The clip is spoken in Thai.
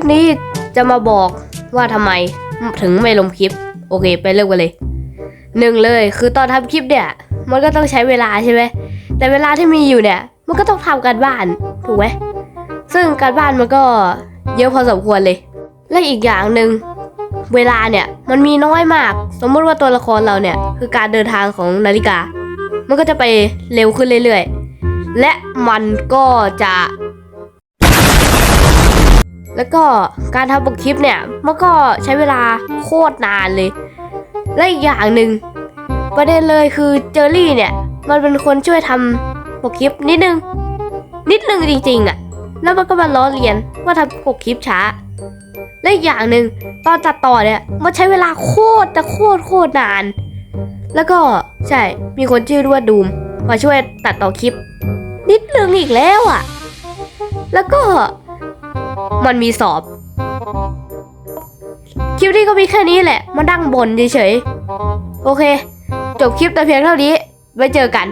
ปนี้จะมาบอกว่าทำไมถึงไม่ลงคลิป โอเค ไปเริ่มกันเลยหนึ่งเลยคือตอนทำคลิปเนี่ย มันก็ต้องใช้เวลาใช่ไหมแต่เวลาที่มีอยู่เนี่ย มันก็ต้องทำการบ้านถูกไหมซึ่งการบ้านมันก็เยอะพอสมควรเลย และอีกอย่างหนึ่งเวลาเนี่ยมันมีน้อยมาก สมมติว่าตัวละครเราเนี่ย คือการเดินทางของนาฬิกา มันก็จะไปเร็วขึ้นเรื่อยๆ และมันก็จะ แล้วก็การทำปกคลิปเนี่ยมันก็ใช้เวลาโคตรนานเลย และอีกอย่างหนึ่งประเด็นเลยคือเจอรี่เนี่ย มันเป็นคนช่วยทำปกคลิปนิดนึง นิดนึงจริงๆอะ่ะ แล้วมันก็มาล้อเลียนว่าทำปกคลิปช้า และอีกอย่างหนึ่งตอนตัดต่อเนี่ยมันใช้เวลาโคตรแต่โคตรโคตรนาน แล้วก็ใช่มีคนชื่อว่าดูมมาช่วยตัดต่อคลิป นิดนึงอีกแล้วอะ่ะ แล้วก็ มันมีสอบ คลิปนี้ก็มีแค่นี้แหละ มาดั้งบนเฉยๆ โอเค จบคลิปแต่เพียงเท่านี้ ไว้เจอกัน